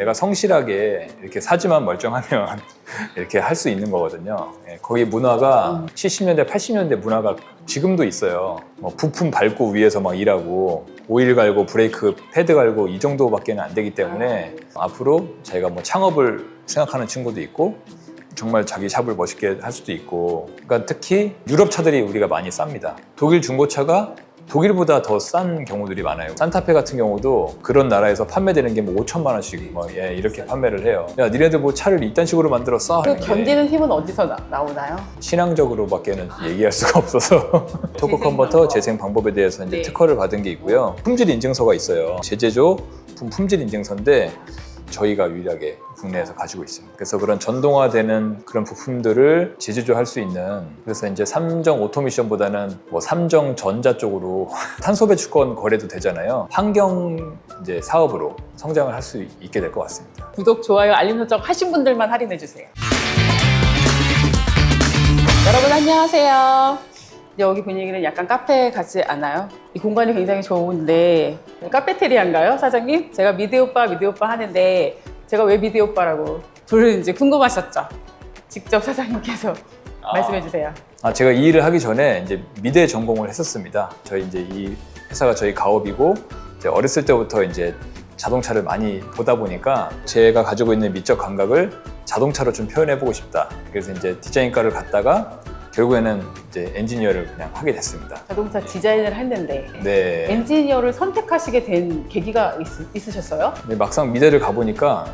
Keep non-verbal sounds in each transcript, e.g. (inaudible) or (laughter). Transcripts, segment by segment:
내가 성실하게 이렇게 사지만 멀쩡하면 (laughs) 이렇게 할 수 있는 거거든요. 예, 거기 문화가 70년대, 80년대 문화가 지금도 있어요. 뭐 부품 밟고 위에서 막 일하고 오일 갈고 브레이크 패드 갈고 이 정도밖에는 안 되기 때문에 앞으로 저희가 뭐 창업을 생각하는 친구도 있고 정말 자기 샵을 멋있게 할 수도 있고 그러니까 특히 유럽 차들이 우리가 많이 쌉니다. 독일 중고차가 독일보다 더 싼 경우들이 많아요. 산타페 같은 경우도 그런 나라에서 판매되는 게 뭐 5천만 원씩 뭐 예, 이렇게 판매를 해요. 야, 니네들 뭐 차를 이딴 식으로 만들었어? 그 하는 게 견디는 힘은 어디서 나, 나오나요? 신앙적으로밖에는 얘기할 수가 없어서 (laughs) 토크 컨버터. 재생 방법에 대해서 이제 네. 특허를 받은 게 있고요. 품질 인증서가 있어요. 제제조 품- 품질 인증서인데 저희가 유일하게 국내에서 가지고 있습니다. 그래서 그런 전동화되는 그런 부품들을 제조할 수 있는 그래서 이제 삼정 오토미션보다는 뭐 삼정 전자 쪽으로 (laughs) 탄소 배출권 거래도 되잖아요. 환경 이제 사업으로 성장을 할 수 있게 될 것 같습니다. 구독, 좋아요, 알림 설정 하신 분들만 할인해 주세요. 여러분 안녕하세요. 여기 분위기는 약간 카페 같지 않아요? 이 공간이 굉장히 좋은데 카페테리아인가요, 사장님? 제가 미대 오빠, 미대 오빠 하는데 제가 왜 미대 오빠라고 부르는지 궁금하셨죠? 직접 사장님께서 말씀해 주세요. 아, 제가 이 일을 하기 전에 이제 미대 전공을 했었습니다. 저희 이제 이 회사가 저희 가업이고 이제 어렸을 때부터 이제 자동차를 많이 보다 보니까 제가 가지고 있는 미적 감각을 자동차로 좀 표현해 보고 싶다. 그래서 이제 디자인과를 갔다가 결국에는 이제 엔지니어를 그냥 하게 됐습니다. 자동차 디자인을 했는데 네. 엔지니어를 선택하시게 된 계기가 있, 으셨어요 근데 막상 미대를 가보니까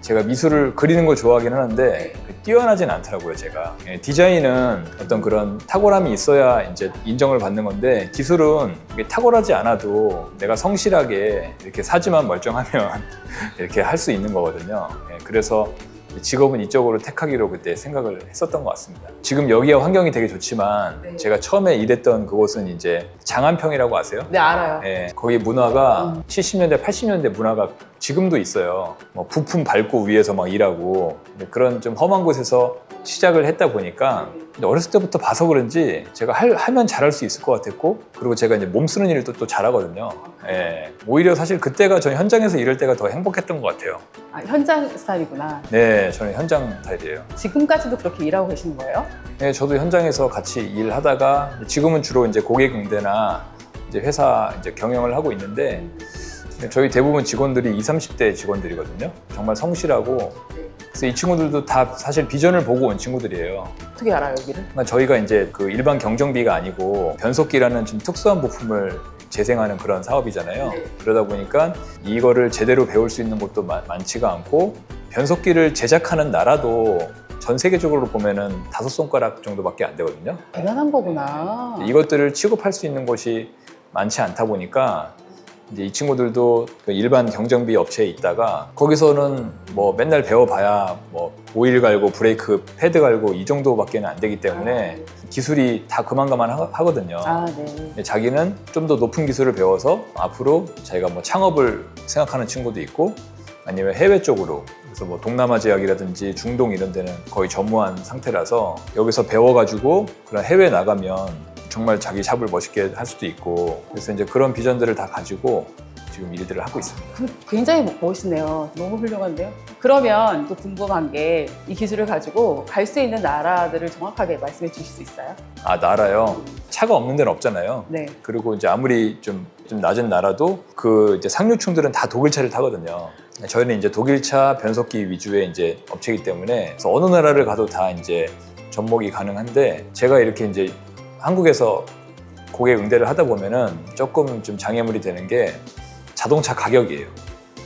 제가 미술을 그리는 걸 좋아하긴 하는데 뛰어나진 않더라고요, 제가. 예, 디자인은 어떤 그런 탁월함이 있어야 이제 인정을 받는 건데 기술은 이게 탁월하지 않아도 내가 성실하게 이렇게 사지만 멀쩡하면 (laughs) 이렇게 할 수 있는 거거든요. 예, 그래서 직업은 이쪽으로 택하기로 그때 생각을 했었던 것 같습니다. 지금 여기가 환경이 되게 좋지만 네. 제가 처음에 일했던 그곳은 이제 장안평이라고 아세요? 네 알아요. 예, 거기 문화가 음. 70년대, 80년대 문화가 지금도 있어요. 뭐 부품 밟고 위에서 막 일하고 근데 그런 좀 험한 곳에서 시작을 했다 보니까 근데 어렸을 때부터 봐서 그런지 제가 할, 하면 잘할 수 있을 것 같았고 그리고 제가 이제 몸 쓰는 일도 또 잘하거든요. 예, 오히려 사실 그때가 저 현장에서 일할 때가 더 행복했던 것 같아요. 아, 현장 스타일이구나. 네, 저는 현장 타입이에요. 지금까지도 그렇게 일하고 계시는 거예요? 네, 저도 현장에서 같이 일하다가 지금은 주로 이제 고객 응대나 이제 회사 이제 경영을 하고 있는데 저희 대부분 직원들이 20, 30대 직원들이거든요. 정말 성실하고 그래서 이 친구들도 다 사실 비전을 보고 온 친구들이에요. 어떻게 알아요 여기를? 그러니까 저희가 이제 그 일반 경정비가 아니고 변속기라는 좀 특수한 부품을 재생하는 그런 사업이잖아요. 네. 그러다 보니까 이거를 제대로 배울 수 있는 곳도 마- 많지가 않고 변속기를 제작하는 나라도 전 세계적으로 보면은 다섯 손가락 정도밖에 안 되거든요. 대단한 거구나. 이것들을 취급할 수 있는 곳이 많지 않다 보니까 이제 이 친구들도 그 일반 경정비 업체에 있다가 거기서는 뭐 맨날 배워봐야 뭐 오일 갈고 브레이크 패드 갈고 이 정도밖에 는 안 되기 때문에 기술이 다 그만가만 하- 하거든요. 아 네. 근데 자기는 좀 더 높은 기술을 배워서 앞으로 자기가 뭐 창업을 생각하는 친구도 있고 아니면 해외 쪽으로. 그래서 뭐 동남아 지역이라든지 중동 이런 데는 거의 전무한 상태라서 여기서 배워가지고 그런 해외 나가면 정말 자기 샵을 멋있게 할 수도 있고 그래서 이제 그런 비전들을 다 가지고 지금 일들을 하고 있습니다. 그- 굉장히 멋있네요. 너무 훌륭한데요. 그러면 또 궁금한 게 이 기술을 가지고 갈 수 있는 나라들을 정확하게 말씀해 주실 수 있어요? 아 나라요? 차가 없는 데는 없잖아요. 네. 그리고 이제 아무리 좀, 좀 낮은 나라도 그 이제 상류층들은 다 독일차를 타거든요. 저희는 이제 독일차 변속기 위주의 이제 업체이기 때문에 그래서 어느 나라를 가도 다 이제 접목이 가능한데 제가 이렇게 이제 한국에서 고객 응대를 하다 보면은 조금 좀 장애물이 되는 게 자동차 가격이에요.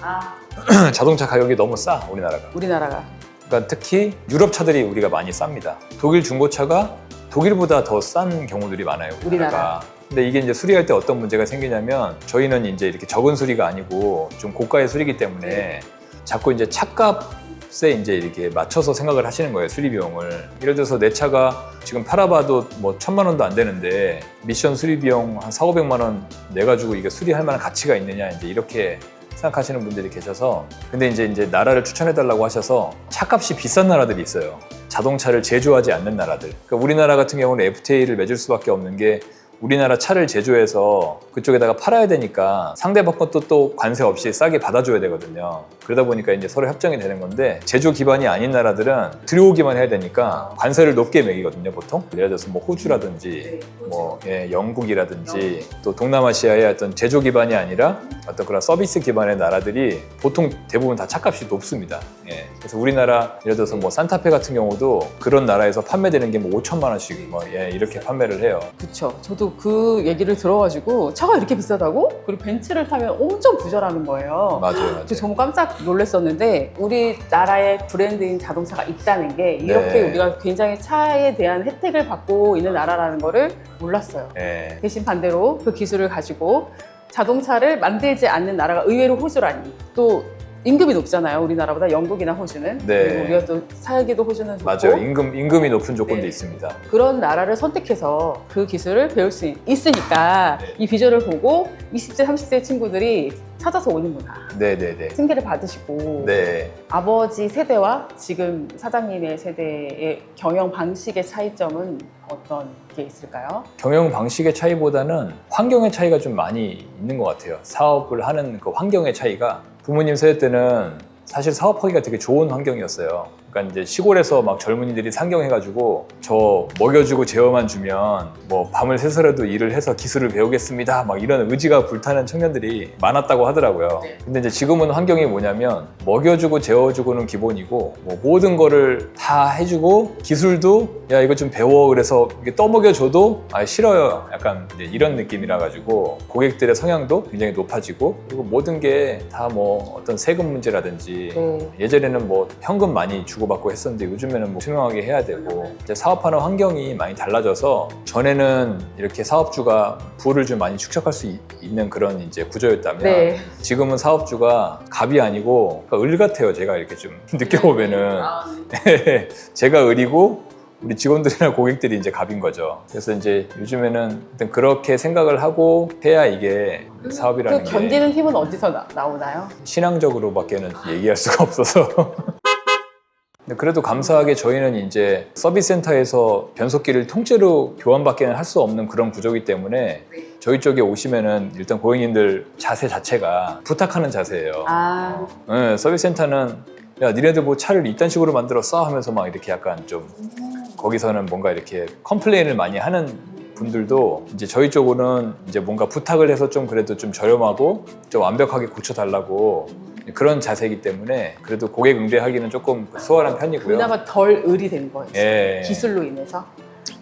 아 (clears throat) 자동차 가격이 너무 싸 우리나라가. 우리나라가 그러니까 특히 유럽 차들이 우리가 많이 쌉니다. 독일 중고차가 독일보다 더 싼 경우들이 많아요. 우리나라가. 우리나라. 근데 이게 이제 수리할 때 어떤 문제가 생기냐면 저희는 이제 이렇게 적은 수리가 아니고 좀 고가의 수리기 때문에 자꾸 이제 차값 에 이제 이렇게 맞춰서 생각을 하시는 거예요 수리 비용을. 예를 들어서 내 차가 지금 팔아봐도 뭐 천만 원도 안 되는데 미션 수리 비용 한 4, 500만 원 내가지고 이게 수리할 만한 가치가 있느냐 이제 이렇게 생각하시는 분들이 계셔서 근데 이제 이제 나라를 추천해 달라고 하셔서 차값이 비싼 나라들이 있어요. 자동차를 제조하지 않는 나라들. 그러니까 우리나라 같은 경우는 FTA를 맺을 수밖에 없는 게 우리나라 차를 제조해서 그쪽에다가 팔아야 되니까 상대방 것도 또 관세 없이 싸게 받아줘야 되거든요. 그러다 보니까 이제 서로 협정이 되는 건데 제조 기반이 아닌 나라들은 들여오기만 해야 되니까 관세를 높게 매기거든요, 보통. 예를 들어서 뭐 호주라든지 뭐 예, 영국이라든지 또 동남아시아의 어떤 제조 기반이 아니라 어떤 그런 서비스 기반의 나라들이 보통 대부분 다 차값이 높습니다. 예. 그래서 우리나라 예를 들어서 뭐 산타페 같은 경우도 그런 나라에서 판매되는 게 뭐 5천만 원씩 뭐 예, 이렇게 판매를 해요. 그쵸. 저도 그 얘기를 들어가지고 차가 이렇게 비싸다고? 그리고 벤츠를 타면 엄청 부자라는 거예요. 맞아요, 맞아요. 저 정말 깜짝 놀랐었는데 우리나라의 브랜드인 자동차가 있다는 게 이렇게 네. 우리가 굉장히 차에 대한 혜택을 받고 있는 나라라는 거를 몰랐어요. 예. 대신 반대로 그 기술을 가지고 자동차를 만들지 않는 나라가 의외로 호주라니 또 임금이 높잖아요 우리나라보다 영국이나 호주는 네. 그리고 우리가 또 살기도 호주는 좋고 맞아요. 임금 임금이 높은 조건도 네. 있습니다. 그런 나라를 선택해서 그 기술을 배울 수 있- 있으니까 네. 이 비주얼을 보고 20대 30대 친구들이 찾아서 오는구나 네, 네, 네. 승계를 받으시고 네. 아버지 세대와 지금 사장님의 세대의 경영 방식의 차이점은 어떤 게 있을까요? 경영 방식의 차이보다는 환경의 차이가 좀 많이 있는 것 같아요. 사업을 하는 그 환경의 차이가 부모님 세대 때는 사실 사업하기가 되게 좋은 환경이었어요. 그러니까 이제 시골에서 막 젊은이들이 상경해가지고 저 먹여주고 재워만 주면 뭐 밤을 새서라도 일을 해서 기술을 배우겠습니다. 막 이런 의지가 불타는 청년들이 많았다고 하더라고요. 네. 근데 이제 지금은 환경이 뭐냐면 먹여주고 재워주고는 기본이고 뭐 모든 거를 다 해주고 기술도 야 이거 좀 배워 그래서 이게 떠먹여줘도 아 싫어요. 약간 이제 이런 느낌이라 가지고 고객들의 성향도 굉장히 높아지고 그리고 모든 게 다 뭐 어떤 세금 문제라든지 네. 예전에는 뭐 현금 많이 주 고받고 했었는데 요즘에는 뭐 투명하게 해야 되고 이제 사업하는 환경이 많이 달라져서 전에는 이렇게 사업주가 부를 좀 많이 축적할 수 있- 있는 그런 이제 구조였다면 네. 지금은 사업주가 갑이 아니고 그러니까 을 같아요. 제가 이렇게 좀 (laughs) 느껴보면은 제가 을이고 우리 직원들이나 고객들이 이제 갑인 거죠. 그래서 이제 요즘에는 일단 그렇게 생각을 하고 해야 이게 그 사업이라는 게 견디는 힘은 어디서 나, 나오나요? 신앙적으로밖에는 얘기할 수가 없어서. (laughs) 그래도 감사하게 저희는 이제 서비스 센터에서 변속기를 통째로 교환받기는 할 수 없는 그런 구조이기 때문에 저희 쪽에 오시면은 일단 고객님들 자세 자체가 부탁하는 자세예요. 아, 네, 서비스 센터는 야 니네들 뭐 차를 이딴 식으로 만들었어? 하면서 막 이렇게 약간 좀 거기서는 뭔가 이렇게 컴플레인을 많이 하는 분들도 이제 저희 쪽으로는 이제 뭔가 부탁을 해서 좀 그래도 좀 저렴하고 좀 완벽하게 고쳐달라고 그런 자세이기 때문에 그래도 고객 응대하기는 조금 수월한 편이고요. 그나마 덜 을이 된 거예요. 예, 기술로 인해서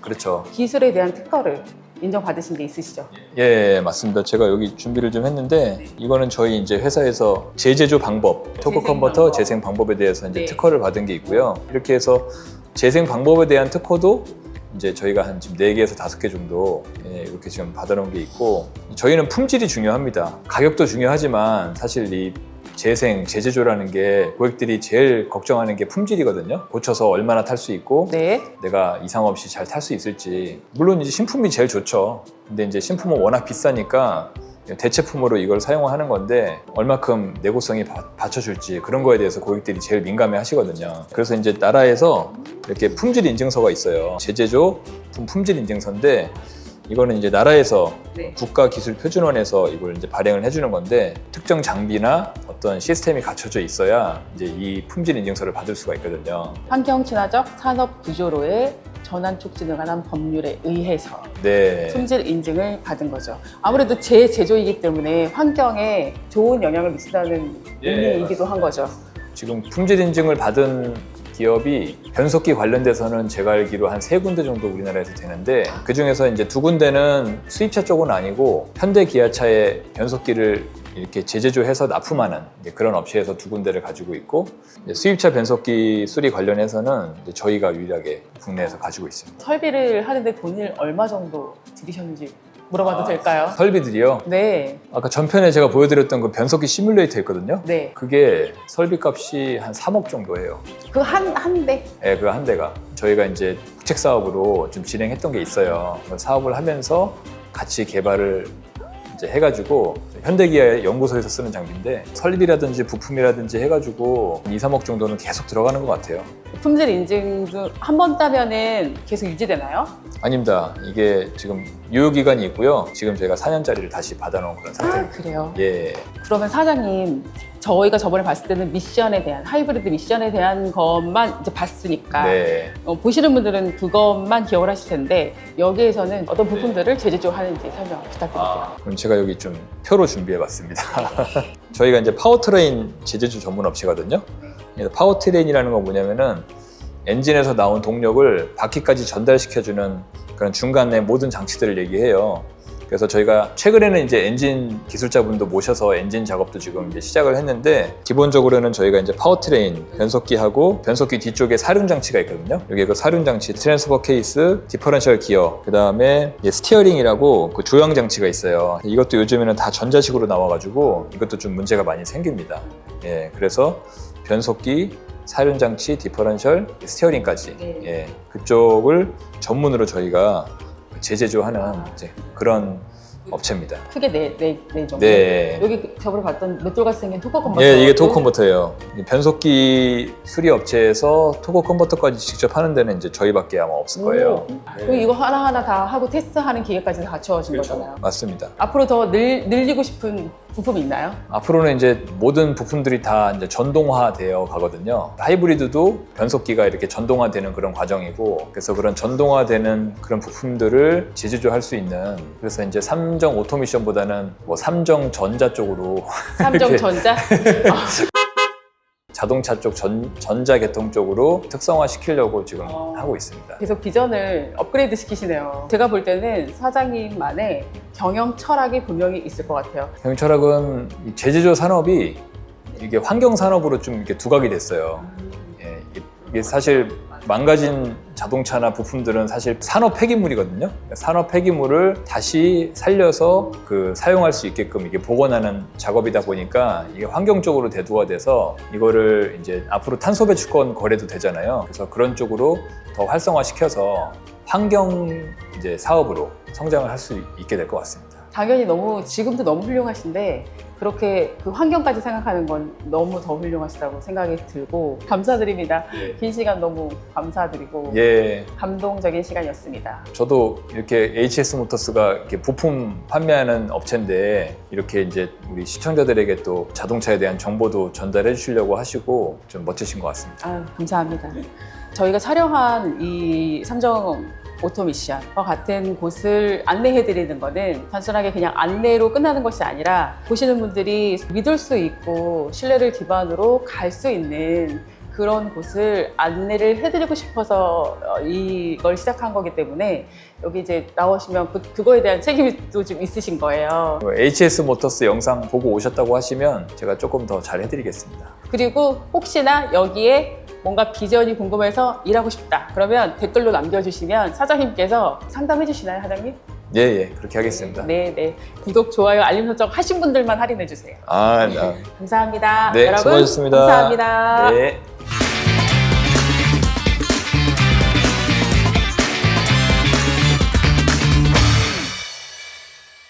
그렇죠. 기술에 대한 특허를 인정받으신 게 있으시죠? 예, 맞습니다. 제가 여기 준비를 좀 했는데 이거는 저희 이제 회사에서 재제조 방법, 토크 재생 컨버터 방법. 재생 방법에 대해서 이제 네. 특허를 받은 게 있고요. 이렇게 해서 재생 방법에 대한 특허도 이제 저희가 한 지금 4개에서 5개 정도 예, 이렇게 지금 받아놓은 게 있고 저희는 품질이 중요합니다. 가격도 중요하지만 사실 이 재생, 재제조라는 게 고객들이 제일 걱정하는 게 품질이거든요. 고쳐서 얼마나 탈 수 있고 네. 내가 이상 없이 잘 탈 수 있을지 물론 이제 신품이 제일 좋죠 근데 이제 신품은 워낙 비싸니까 대체품으로 이걸 사용을 하는 건데 얼마큼 내구성이 바- 받쳐줄지 그런 거에 대해서 고객들이 제일 민감해 하시거든요 그래서 이제 나라에서 이렇게 품질 인증서가 있어요 제제조 품질 인증서인데 이거는 이제 나라에서 네. 국가기술표준원에서 이걸 이제 발행을 해주는 건데 특정 장비나 어떤 시스템이 갖춰져 있어야 이제 이 품질 인증서를 받을 수가 있거든요. 환경 친화적 산업 구조로의 전환 촉진에 관한 법률에 의해서 네. 품질 인증을 받은 거죠. 아무래도 제 제조이기 때문에 환경에 좋은 영향을 미친다는 예, 의미이기도 한 거죠. 지금 품질 인증을 받은 기업이 변속기 관련돼서는 제가 알기로 한 세 군데 정도 우리나라에서 되는데 그 중에서 이제 두 군데는 수입차 쪽은 아니고 현대 기아차의 변속기를 이렇게 재제조해서 납품하는 그런 업체에서 두 군데를 가지고 있고 수입차 변속기 수리 관련해서는 저희가 유일하게 국내에서 가지고 있습니다. 설비를 하는데 돈을 얼마 정도 들이셨는지 물어봐도 될까요? 설비들이요. 네, 아까 전편에 제가 보여드렸던 그 변속기 시뮬레이터 있거든요. 네. 그게 설비 값이 한 3억 정도 해요. 그 한 한 대. 예, 그한 대가 저희가 이제 국책 사업으로 좀 진행했던 게 있어요. 그 사업을 하면서 같이 개발을 이제 해가지고 현대기아 연구소에서 쓰는 장비인데 설비라든지 부품이라든지 해가지고 2, 3억 정도는 계속 들어가는 것 같아요. 품질 인증도 한 번 따면은 계속 유지되나요? 아닙니다. 이게 지금 유효 기간이 있고요. 지금 저희가 4년짜리를 다시 받아놓은 그런 아, 상태입니다. 그래요. 예, 그러면 사장님, 저희가 저번에 봤을 때는 미션에 대한, 하이브리드 미션에 대한 것만 이제 봤으니까. 네. 어, 보시는 분들은 그것만 기억을 하실 텐데, 여기에서는 어떤 부품들을 제조하는지 설명 부탁드릴게요. 그럼 제가 여기 좀 표로 준비해봤습니다. (laughs) 저희가 이제 파워트레인 제재주 전문 업체거든요. 그래서 파워트레인이라는 건 뭐냐면은 엔진에서 나온 동력을 바퀴까지 전달시켜주는 그런 중간에 모든 장치들을 얘기해요. 그래서 저희가 최근에는 이제 엔진 기술자분도 모셔서 엔진 작업도 지금 이제 시작을 했는데 기본적으로는 저희가 이제 파워트레인 변속기하고 변속기 뒤쪽에 사륜 장치가 있거든요. 여기 그 사륜 장치, 트랜스퍼 케이스, 디퍼런셜 기어, 그 다음에 스티어링이라고 그 조향 장치가 있어요. 이것도 요즘에는 다 전자식으로 나와가지고 이것도 좀 문제가 많이 생깁니다. 예, 그래서 변속기, 사륜 장치, 디퍼런셜, 스티어링까지 네. 예, 그쪽을 전문으로 저희가 제제조하는 아. 이제 그런 업체입니다. 크게 네, 네, 네 정도. 네. 여기 그 저번에 봤던 맷돌같이 생긴 토커 컨버터. 예, 이게 토크 컨버터예요. 이 변속기 수리 업체에서 토크 컨버터까지 직접 하는 데는 이제 저희밖에 아마 없을 거예요. 그럼 이거 하나하나 다 하고 테스트하는 기계까지 다 갖춰진 그렇죠. 거잖아요. 맞습니다. 앞으로 더 늘, 늘리고 싶은 부품이 있나요? 앞으로는 이제 모든 부품들이 다 이제 전동화되어 가거든요. 하이브리드도 변속기가 이렇게 전동화되는 그런 과정이고, 그래서 그런 전동화되는 그런 부품들을 제조할 수 있는, 그래서 이제 삼정 오토미션보다는 뭐 삼정 전자 쪽으로 삼성전자? (laughs) 자동차 쪽 전, 전자 계통 쪽으로 특성화 시키려고 지금 어. 하고 있습니다. 계속 비전을 업그레이드 시키시네요. 제가 볼 때는 사장님만의 경영 철학이 분명히 있을 것 같아요. 경철학은 이 제조조 산업이 이게 환경 산업으로 좀 이렇게 두각이 됐어요. 예, 이게- 이게 사실 망가진 자동차나 부품들은 사실 산업 폐기물이거든요. 산업 폐기물을 다시 살려서 그 사용할 수 있게끔 이게 복원하는 작업이다 보니까 이게 환경적으로 대두가 돼서 이거를 이제 앞으로 탄소 배출권 거래도 되잖아요. 그래서 그런 쪽으로 더 활성화시켜서 환경 이제 사업으로 성장을 할 수 있게 될 것 같습니다. 당연히 너무 지금도 너무 훌륭하신데 그렇게 그 환경까지 생각하는 건 너무 더 훌륭하시다고 생각이 들고 감사드립니다. 긴 시간 너무 감사드리고 예, 감동적인 시간이었습니다. 저도 이렇게 HS 모터스가 이렇게 부품 판매하는 업체인데 이렇게 이제 우리 시청자들에게 또 자동차에 대한 정보도 전달해 주시려고 하시고 좀 멋지신 것 같습니다. 아유, 감사합니다. 저희가 촬영한 이 삼정 오토미션과 같은 곳을 안내해 드리는 거는 단순하게 그냥 안내로 끝나는 것이 아니라 보시는 분들이 믿을 수 있고 신뢰를 기반으로 갈 수 있는 그런 곳을 안내를 해드리고 싶어서 어, 이걸 시작한 거기 때문에 여기 이제 나오시면 그, 그거에 대한 책임이 또 좀 있으신 거예요. HS 모터스 영상 보고 오셨다고 하시면 제가 조금 더 잘 해드리겠습니다. 그리고 혹시나 여기에 뭔가 비전이 궁금해서 일하고 싶다. 그러면 댓글로 남겨주시면 사장님께서 상담해 주시나요, 사장님? 예, 예, 그렇게 하겠습니다. 네, 네. 구독, 좋아요, 알림 설정 하신 분들만 할인해 주세요. 아, 나- 감사합니다. 네, 여러분, 수고하셨습니다. 감사합니다. 네.